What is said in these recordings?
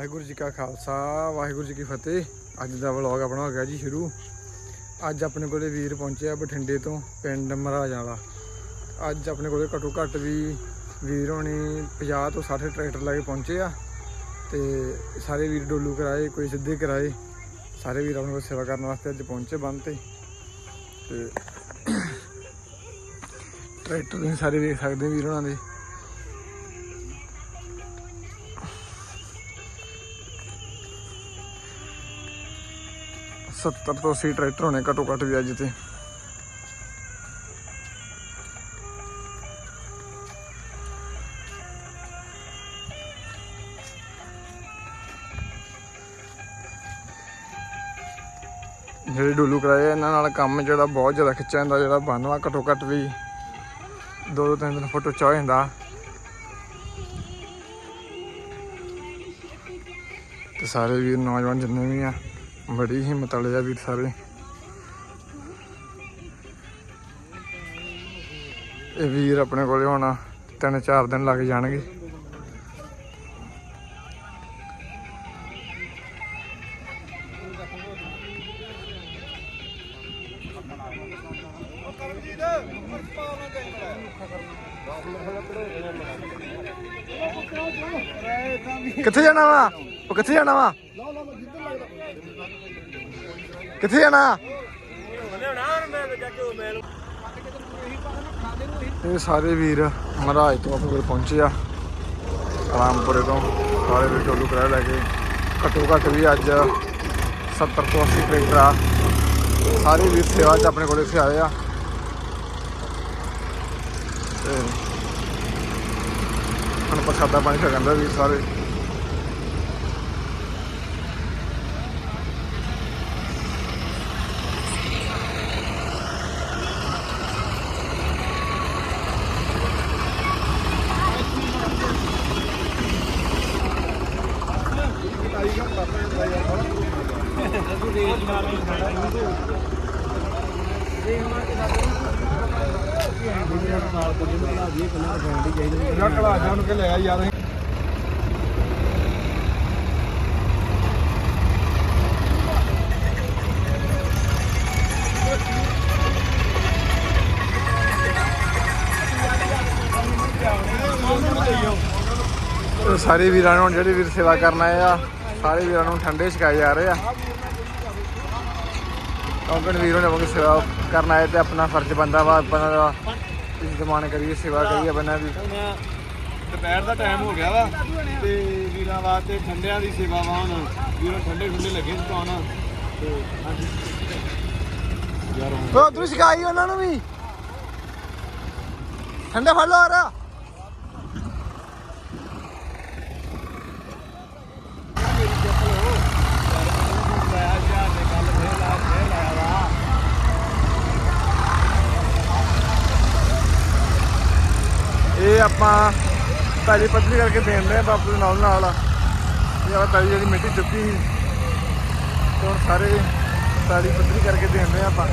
ਵਾਹਿਗੁਰੂ ਜੀ ਕਾ ਖਾਲਸਾ, ਵਾਹਿਗੁਰੂ ਜੀ ਕੀ ਫਤਿਹ। ਅੱਜ ਦਾ ਵਲੌਗ ਆਪਣਾ ਹੋ ਗਿਆ ਜੀ ਸ਼ੁਰੂ। ਅੱਜ ਆਪਣੇ ਕੋਲੇ ਵੀਰ ਪਹੁੰਚੇ ਆ ਬਠਿੰਡੇ ਤੋਂ, ਪਿੰਡ ਮਹਾਰਾਜਾਂ ਵਾਲਾ। ਅੱਜ ਆਪਣੇ ਕੋਲੇ ਘੱਟੋ ਘੱਟ ਵੀ ਵੀਰ ਹੋਣੀ 50 ਤੋਂ 60 ਟਰੈਕਟਰ ਲੈ ਕੇ ਪਹੁੰਚੇ ਆ। ਤੇ ਸਾਰੇ ਵੀਰ ਡੋਲੂ ਕਰਾਏ, ਕੋਈ ਸਿੱਧੇ ਕਰਾਏ। ਸਾਰੇ ਵੀਰ ਆਪਣੇ ਕੋਲ ਸੇਵਾ ਕਰਨ ਵਾਸਤੇ ਅੱਜ ਪਹੁੰਚੇ ਬੰਦ ਤੇ। ਤੇ ਟਰੈਕਟਰ ਤੁਸੀਂ ਸਾਰੇ ਵੇਖ ਸਕਦੇ ਵੀਰ ਹੋਣਾ ਦੇ। ਸੱਤਰ ਤੋਂ 80 ਟਰੈਕਟਰ ਹੋਣੇ ਘੱਟੋ ਘੱਟ ਵੀ ਅੱਜ ਤੇ। ਜਿਹੜੇ ਡੋਲੂ ਕਰਾਏ ਇਹਨਾਂ ਨਾਲ ਕੰਮ ਜਿਹੜਾ ਬਹੁਤ ਜ਼ਿਆਦਾ ਖਿੱਚਿਆ ਜਾਂਦਾ, ਜਿਹੜਾ ਬੰਨਵਾ ਘੱਟੋ ਘੱਟ ਵੀ ਦੋ ਦੋ ਤਿੰਨ ਤਿੰਨ ਫੁੱਟ ਉੱਚਾ ਹੋ ਜਾਂਦਾ। ਤੇ ਸਾਰੇ ਵੀਰ, ਨੌਜਵਾਨ ਜਿੰਨੇ ਵੀ ਆ ਬੜੀ ਹਿੰਮਤ ਵਾਲੇ ਆ ਵੀਰ ਸਾਰੇ। ਇਹ ਵੀਰ ਆਪਣੇ ਕੋਲੇ ਹੋਣਾ ਤਿੰਨ ਚਾਰ ਦਿਨ ਲੱਗ ਜਾਣਗੇ। ਕਿੱਥੇ ਜਾਣਾ ਵਾ? ਉਹ ਕਿੱਥੇ ਜਾਣਾ ਵਾ? ਕਿੱਥੇ ਜਾਣਾ? ਇਹ ਸਾਰੇ ਵੀਰ ਮਹਾਰਾਜ ਤੋਂ ਆਪਣੇ ਕੋਲ ਪਹੁੰਚੇ ਆ। ਰਾਮਪੁਰੇ ਤੋਂ। ਸਾਰੇ ਵੀਰ ਟੋਲੂ ਕਰਾ ਲੈ ਕੇ। ਘੱਟੋ ਘੱਟ ਵੀ ਅੱਜ 70 ਤੋਂ 80 ਟਰੈਕਟਰ ਆ। ਸਾਰੇ ਵੀਰ ਸੇਵਾ 'ਚ ਆਪਣੇ ਕੋਲ ਇੱਥੇ ਆਏ ਆ। ਤੇ ਹੁਣ ਪ੍ਰਸ਼ਾਦਾ ਪਾਣੀ ਛਕਣ ਦਾ ਵੀਰ ਸਾਰੇ। ਕਲਾ ਜਾਣ ਕੇ ਲੈ ਆ ਯਾਰ। ਤੇ ਸਾਰੇ ਵੀਰਾਂ ਨੂੰ ਜਿਹੜੇ ਵੀਰ ਸੇਵਾ ਕਰਨ ਆਏ ਆ ਸਾਰੇ ਵੀਰਾਂ ਨੂੰ ਠੰਡੇ ਛਕਾਏ ਜਾ ਰਹੇ ਆ। ਕਿਉਂਕਿ ਵੀਰੋਂ ਨੇ ਆਪਣੀ ਸੇਵਾ ਕਰਨ ਆਏ ਤੇ ਆਪਣਾ ਫਰਜ਼ ਬੰਦਾ ਵਾ ਆਪਣਾ ਜ਼ਮਾਨ ਕਰੀਏ ਸੇਵਾ ਕਰੀਏ ਬੰਨਾ ਦੀ। ਹੁਣ ਦੁਪਹਿਰ ਦਾ ਟਾਈਮ ਹੋ ਗਿਆ ਵਾ ਤੇ ਵੀਰਾਂ ਵਾਸਤੇ ਠੰਡਿਆਂ ਦੀ ਸੇਵਾ ਵਾ ਹੁਣ। ਵੀਰੋਂ ਠੰਡੇ ਠੰਡੇ ਲੱਗੇ ਸਤਾਉਣ ਤੇ ਹਾਂਜੀ। ਯਾਰ ਉਹ ਤੂੰ ਛਕਾਈ ਉਹਨਾਂ ਨੂੰ ਵੀ? ਠੰਡੇ ਫੜ ਲੋ ਆ ਰਾ ਲਾਇਆ ਜਾ ਨੇ ਕੱਲ ਫੇਰ ਲਾ ਫੇਰ ਲਾਇਆ ਵਾ ਇਹ ਆਪਾਂ ਪਹਿਲੀ ਪੱਧਰੀ ਕਰਕੇ ਦੇਣ ਦੇ ਬਾਪੂ ਦੇ ਨਾਲ ਨਾਲ। ਇਹ ਆ ਪਹਿਲੀ ਜਿਹੜੀ ਮਿੱਟੀ ਚੁੱਕੀ ਸੀ ਹੁਣ ਸਾਰੇ ਪਹਿਲੀ ਪੱਧਰੀ ਕਰਕੇ ਦੇਣ ਦੇ ਆਪਾਂ।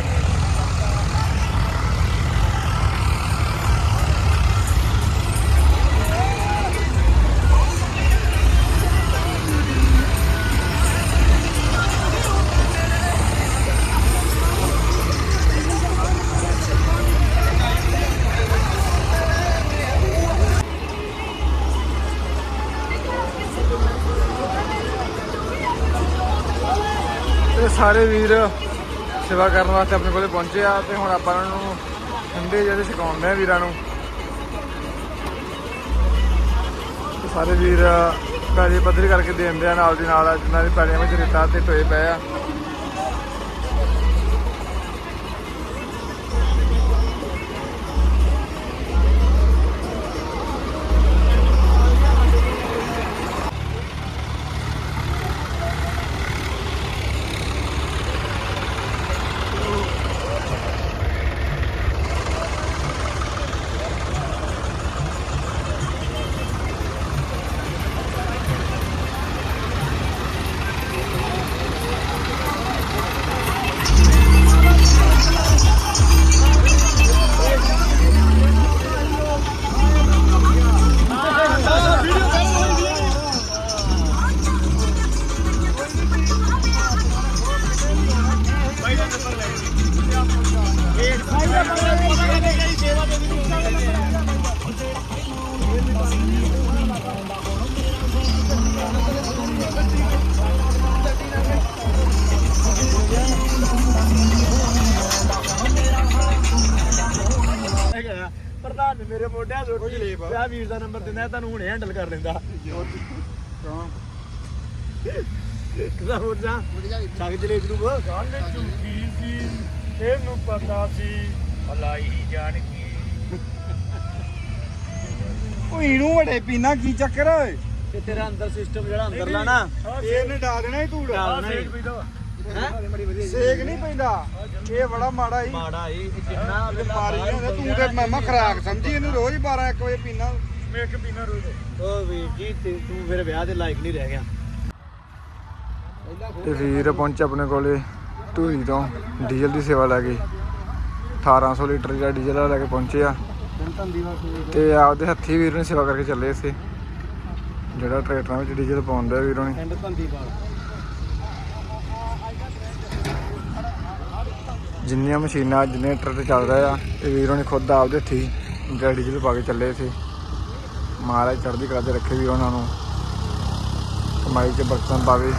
ਸਾਰੇ ਵੀਰ ਸੇਵਾ ਕਰਨ ਵਾਸਤੇ ਆਪਣੇ ਕੋਲੇ ਪਹੁੰਚੇ ਆ ਤੇ ਹੁਣ ਆਪਾਂ ਉਹਨਾਂ ਨੂੰ ਠੰਡੇ ਜਿਹੜੇ ਛਕਾਉਂਦੇ ਆ ਵੀਰਾਂ ਨੂੰ। ਸਾਰੇ ਵੀਰ ਪੈਲੀ ਪੱਧਰੀ ਕਰਕੇ ਦੇਂਦੇ ਆ ਨਾਲ ਦੀ ਨਾਲ ਜਿਨ੍ਹਾਂ ਦੀ ਪੈਲੀਆਂ ਵਿੱਚ ਰੇਤਾ ਤੇ ਟੋਏ ਪਏ ਆ। ਮੋਢਿਆਂ ਉਹ ਜਲੇਬ ਆ। ਆ ਵੀਰ ਦਾ ਨੰਬਰ ਦਿੰਦਾ ਤੁਹਾਨੂੰ ਹੁਣੇ ਹੈਂਡਲ ਕਰ ਲੈਂਦਾ ਕਿਦਾ ਹੋ ਜਾ ਚੱਕ ਜਲੇਬ ਨੂੰ। ਬੋ ਗੱਲ ਝੂਠੀ ਸੀ ਇਹਨੂੰ ਪਤਾ ਸੀ। ਭਲਾਈ ਜਾਣਗੀ ਉਹ ਇਹਨੂੰ ਵੱਡੇ ਪੀਣਾ ਕੀ ਚੱਕਰ ਓਏ? ਤੇ ਤੇਰਾ ਅੰਦਰ ਸਿਸਟਮ ਜਿਹੜਾ ਅੰਦਰ ਲਾਣਾ ਇਹਨੇ ਡਾ ਦੇਣਾ ਹੀ ਧੂੜ। ਡਾਲ ਦੋ। ਸੇਕ ਨਹੀਂ ਪੈਂਦਾ। ਇਹ ਬੜਾ ਮਾੜਾ ਹੀ ਮਾੜਾ ਇਹ ਜਿੰਨਾ ਬਿਮਾਰੀ ਨੇ ਤੂੰ ਤੇ ਮਾਮਾ ਖਰਾਕ ਸਮਝੀ ਇਹਨੂੰ ਰੋਜ਼ 12 1 ਵਜੇ ਪੀਣਾ। ਮੈਂ ਇੱਕ ਪੀਣਾ ਰੋਜ਼। ਓ ਵੀਰ ਜੀ ਤੇ ਤੂੰ ਫਿਰ ਵਿਆਹ ਦੇ ਲਾਇਕ ਨਹੀਂ ਰਹਿ ਗਿਆ। ਤੇ ਵੀਰ ਪਹੁੰਚੇ ਆਪਣੇ ਕੋਲੇ ਧੂਰੀ ਤੋਂ ਡੀਜ਼ਲ ਦੀ ਸੇਵਾ ਲੈ ਕੇ। 1800 ਲੀਟਰ ਦਾ ਡੀਜ਼ਲ ਲੈ ਕੇ ਪਹੁੰਚੇ ਆ। ਤੇ ਆਪਦੇ ਹੱਥੀ ਵੀਰ ਨੇ ਸੇਵਾ ਕਰਕੇ ਚੱਲੇ ਇੱਥੇ। ਜਿਹੜਾ ਟਰੈਕਟਰਾਂ ਵਿੱਚ ਡੀਜ਼ਲ ਪਾਉਂਦਾ ਵੀਰੋਂ ਨੇ ਪਿੰਡ ਧੰਦੀ ਵਾਲ ਜਿੰਨੀਆਂ ਮਸ਼ੀਨਾਂ ਜਿੰਨੇ ਟਰੈਕਟਰ ਚੱਲ ਰਹੇ ਆ, ਇਹ ਵੀਰੋਂ ਨੇ ਖੁਦ ਆਪਦੇ ਹੱਥੀ ਜਿਹੜਾ ਡੀਜ਼ਲ ਪਾ ਕੇ ਚੱਲੇ ਸੀ ਮਹਾਰਾਜ ਚੜ੍ਹਦੀ ਕਲਾ 'ਚ ਰੱਖੇ ਵੀ ਉਹਨਾਂ ਨੂੰ। ਕਮਾਈ 'ਚ ਬਰਕਤਾਂ ਪਾਵੇ।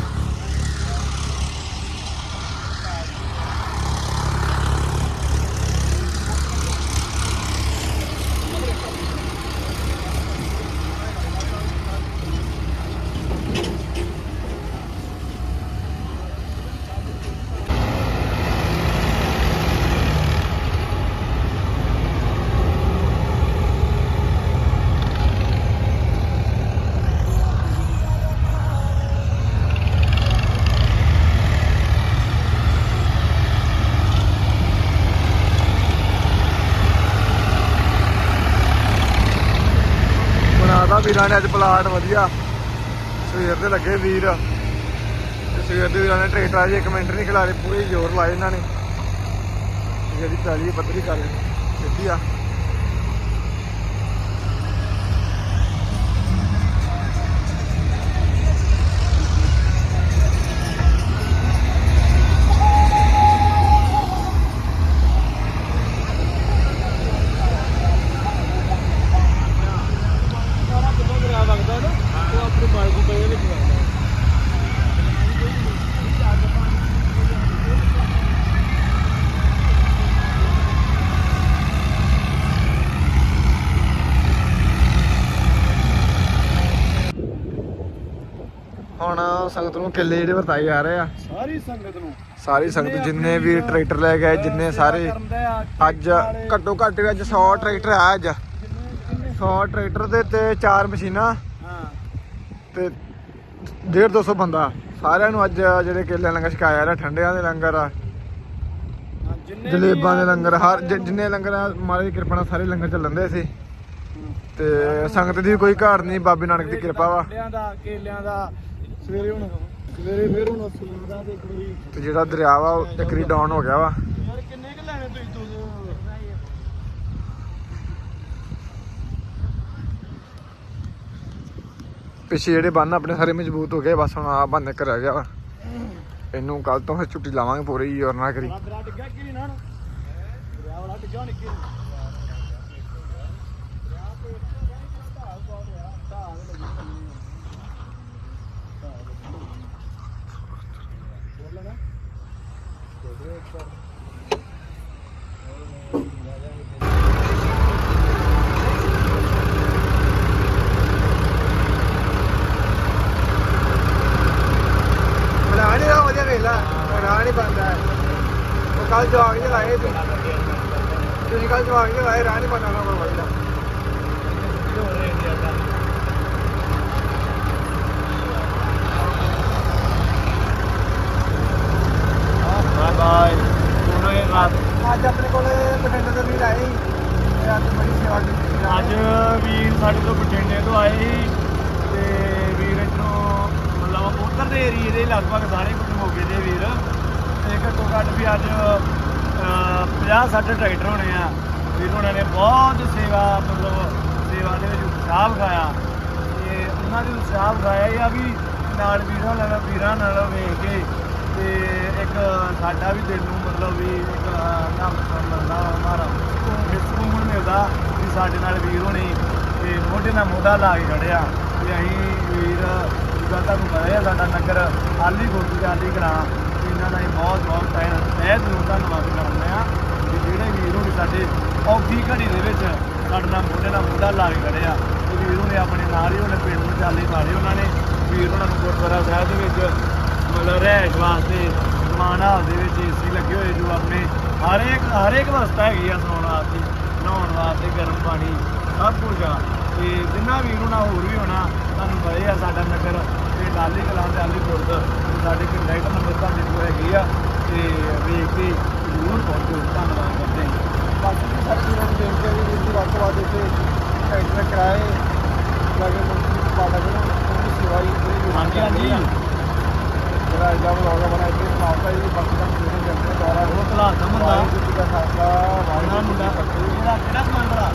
ਵੀਰਾਂ ਨੇ ਅੱਜ ਪਲਾਟ ਵਧੀਆ। ਸਵੇਰ ਦੇ ਲੱਗੇ ਵੀਰ। ਤੇ ਸਵੇਰ ਦੇ ਵੀਰਾਂ ਨੇ ਟਰੈਕਟਰ ਅਜੇ ਇੱਕ ਮਿੰਟ ਨਹੀਂ ਖਿਲਾਰੇ, ਪੂਰੇ ਜ਼ੋਰ ਲਾਏ ਇਹਨਾਂ ਨੇ। ਜਿਹੜੀ ਪੈਲੀ ਪੱਧਰੀ ਕਰ ਦਿੱਤੀ ਆ। ਨੂੰ ਕਿੱਲੇ ਜਿਹੜੇ ਵਰਤਾਏ ਜਾ ਰਹੇ ਆ। ਸਾਰੀ ਸੰਗਤ ਨੂੰ। ਸਾਰੀ ਸੰਗਤ ਜਿੰਨੇ ਵੀ ਟਰੈਕਟਰ ਲੈ ਗਏ ਜਿੰਨੇ ਸਾਰੇ ਅੱਜ ਘੱਟੋ ਘੱਟ ਅੱਜ 100 ਟਰੈਕਟਰ ਆ ਅੱਜ। 100 ਟਰੈਕਟਰ ਦੇ ਤੇ ਚਾਰ ਮਸ਼ੀਨਾਂ ਹਾਂ। ਤੇ 150 200 ਬੰਦਾ। ਸਾਰਿਆਂ ਨੂੰ ਅੱਜ ਜਿਹੜੇ ਕੇਲੇ ਲੰਗਰ ਛਕਾਇਆ ਰਿਹਾ ਠੰਡਿਆਂ ਦੇ ਲੰਗਰ ਆ ਜਿੰਨੇ ਜਲੇਬਾਂ ਦੇ ਲੰਗਰ ਹਰ ਜਿੰਨੇ ਲੰਗਰ ਆ ਦੀ ਕਿਰਪਾ ਨਾਲ ਸਾਰੇ ਲੰਗਰ ਚੱਲਣ ਦੇ ਸੀ। ਤੇ ਸੰਗਤ ਦੀ ਕੋਈ ਘਾਟ ਨਹੀਂ ਬਾਬੇ ਨਾਨਕ ਦੀ ਕਿਰਪਾ ਵਾ। ਕੇਲਿਆਂ ਦਾ ਕੇਲਿਆਂ ਦਾ ਸਵੇਰੇ ਹੁਣ ਸਵੇਰੇ ਫੇਰ ਹੁਣ ਸੂਰ ਦਾ ਤੇ ਵਾਰੀ ਤੇ ਜਿਹੜਾ ਦਰਿਆ ਵਾ ਉਹ ਇੱਕਰੀ ਡਾਊਨ ਹੋ ਗਿਆ ਵਾ। ਯਾਰ ਕਿੰਨੇ ਕੁ ਲੈਣੇ ਤੁਸੀਂ ਤੂੰ ਪਿੱਛੇ ਜਿਹੜੇ ਬੰਨ ਆਪਣੇ ਸਾਰੇ ਮਜ਼ਬੂਤ ਹੋ ਗਏ ਬਸ ਹੁਣ ਆ ਬੰਨ ਕਰ ਰਹਿ ਗਿਆ ਵਾ। ਇਹਨੂੰ ਕੱਲ ਤੋਂ ਫਿਰ ਛੁੱਟੀ ਲਾਵਾਂਗੇ ਪੂਰੀ ਨਾ ਕਰੀ। ਬੜਾ ਦਰਿਆ ਡਿੱਗਾ ਕਿ ਨਹੀਂ ਨਾ ਦਰਿਆ ਵਾਲਾ ਡਿੱਗਾ ਨਿੱਕੇ ਬਣਾ ਨਹੀਂ ਰਹਾ ਵਧੀਆ ਵੇਲਾ ਬਣਾ ਨਹੀਂ ਬੰਦਾ ਉਹ ਕੱਲ ਜਵਾਗ ਜੇ। ਲਾਏ ਤੁਸੀਂ ਕੱਲ ਜਵਾਗ ਜੇ ਲਾਏ ਰਾਹ ਬੰਦਾ ਨਾ ਵਧੀਆ ਬਾਏ ਬਾਏ ਉਹਨਾਂ ਇਹ ਰਾਤ ਅੱਜ ਆਪਣੇ ਕੋਲੇ ਬਠਿੰਡੇ ਤੋਂ ਵੀਰ ਆਏ ਸੀ ਤੇ ਅੱਜ ਬੜੀ ਸੇਵਾ ਕੀਤੀ ਅੱਜ ਵੀਰ ਸਾਡੇ ਤੋਂ ਬਠਿੰਡੇ ਤੋਂ ਆਏ ਸੀ ਤੇ ਵੀਰ ਇੱਥੋਂ ਮਤਲਬ ਉਧਰ ਦੇ ਏਰੀਏ ਦੇ ਲਗਭਗ ਸਾਰੇ ਕੁਝ ਮੋਗੇ ਦੇ ਵੀਰ। ਤੇ ਘੱਟੋ ਘੱਟ ਵੀ ਅੱਜ 50 60 ਟਰੈਕਟਰ ਹੋਣੇ ਆ। ਵੀਰ ਉਹਨਾਂ ਨੇ ਬਹੁਤ ਸੇਵਾ, ਮਤਲਬ ਸੇਵਾ ਦੇ ਵਿੱਚ ਉਤਸ਼ਾਹ ਵਿਖਾਇਆ। ਤੇ ਉਹਨਾਂ ਦੇ ਉਤਸ਼ਾਹ ਵਿਖਾਇਆ ਇਹ ਆ ਵੀ ਨਾਲ ਵੀਰਾਂ ਨਾਲ ਵੀਰਾਂ ਨਾਲ ਵੇਖ ਕੇ ਤੇ ਇੱਕ ਸਾਡਾ ਵੀ ਦਿਲ ਨੂੰ ਮਤਲਬ ਵੀ ਇੱਕ ਨਾਮ ਮਿਲਦਾ ਹਮਾਰਾ ਸਕੂਨ ਮਿਲਦਾ ਵੀ ਸਾਡੇ ਨਾਲ ਵੀਰ ਹੋਣੀ ਮੋਢੇ ਨਾਲ ਮੋਢਾ ਲਾ ਕੇ ਖੜਿਆ ਤੇ ਅਸੀਂ ਵੀਰ, ਜਿੱਦਾਂ ਤੁਹਾਨੂੰ ਪਤਾ ਹੈ ਸਾਡਾ ਨਗਰ ਆਲੀ ਗੋਦੀ ਦਾ ਆਲੀ ਗਰਾਂ ਇਹਨਾਂ ਦਾ ਅਸੀਂ ਬਹੁਤ ਬਹੁਤ ਤਹਿ ਤਹਿ ਦਿਲੋਂ ਧੰਨਵਾਦ ਕਰਦੇ ਆ ਕਿ ਜਿਹੜੇ ਵੀਰ ਹੋਣੀ ਸਾਡੇ ਔਖੀ ਘੜੀ ਦੇ ਵਿੱਚ ਸਾਡੇ ਨਾਲ ਮੋਢੇ ਨਾਲ ਮੋਢਾ ਲਾ ਕੇ ਖੜੇ ਆ। ਤੇ ਵੀਰ ਉਹਨੇ ਆਪਣੇ ਨਾਲ ਹੀ ਉਹਨੇ ਪਿੰਡ ਨੂੰ ਚਾਲੇ ਪਾਲੇ ਉਹਨਾਂ ਨੇ। ਵੀਰ ਉਹਨਾਂ ਨੂੰ ਗੁਰਦੁਆਰਾ ਸਾਹਿਬ ਦੇ ਵਿੱਚ ਮਤਲਬ ਰਹਿਸ਼ ਵਾਸਤੇ ਸਮਾਨ ਹਾਲ ਦੇ ਵਿੱਚ ਏਸੀ ਲੱਗੇ ਹੋਏ ਜੋ ਆਪਣੇ ਹਰ ਇੱਕ ਹਰ ਇੱਕ ਵਸਤਾ ਹੈਗੀ ਆ ਸੌਣ ਵਾਸਤੇ, ਨਹਾਉਣ ਵਾਸਤੇ ਗਰਮ ਪਾਣੀ, ਸਭ ਕੁਝ ਆ। ਤੇ ਜਿੰਨਾ ਵੀ ਉਹਨਾਂ ਹੋਰ ਵੀ ਹੋਣਾ ਤੁਹਾਨੂੰ ਪਏ ਆ ਸਾਡਾ ਨਗਰ ਤੇ ਲਾਲੀ ਕਲਾਂ ਦੇ ਆਲੀ ਪੁਰਦ ਸਾਡੇ ਕੰਟੈਕਟ ਨੰਬਰ ਤੁਹਾਡੇ ਕੋਲ ਹੈਗੇ ਆ ਤੇ ਵੇਖ ਕੇ ਜ਼ਰੂਰ ਪਹੁੰਚੋ। ਧੰਨਵਾਦ ਕਰਦੇ ਹਾਂ। ਬਾਕੀ ਸਾਰੇ ਜਿਹੜੇ ਦੇਖਦੇ ਵੀ ਇਸ ਦੀ ਵੱਧ ਤੋਂ ਵੱਧ ਇੱਥੇ ਟੈਕਸ ਕਰਾਏ ਲਾਗੇ ਮੁਕਤੀ ਪਾਟਾ ਕੋਲ ਉਹਦੀ ਸੇਵਾ ਹੀ ਪੂਰੀ ਹਾਂਜੀ ਹਾਂਜੀ। ਜਿਹੜਾ ਇਹਦਾ ਬਲੌਗ ਬਣਾਇਆ ਇੱਥੇ ਸਮਾਪਤ ਹੈ ਜੀ ਬਾਕੀ ਦਾ ਜਿਹੜਾ ਜੰਤਰ ਦੁਆਰਾ ਉਹ ਭਲਾ ਸਮਝਦਾ। ਜੀ ਦਾ ਖਾਸਾ ਵਾਹਿਗੁਰੂ ਜੀ ਦਾ ਕਿਹੜਾ ਸਮਾਨ ਬੜਾ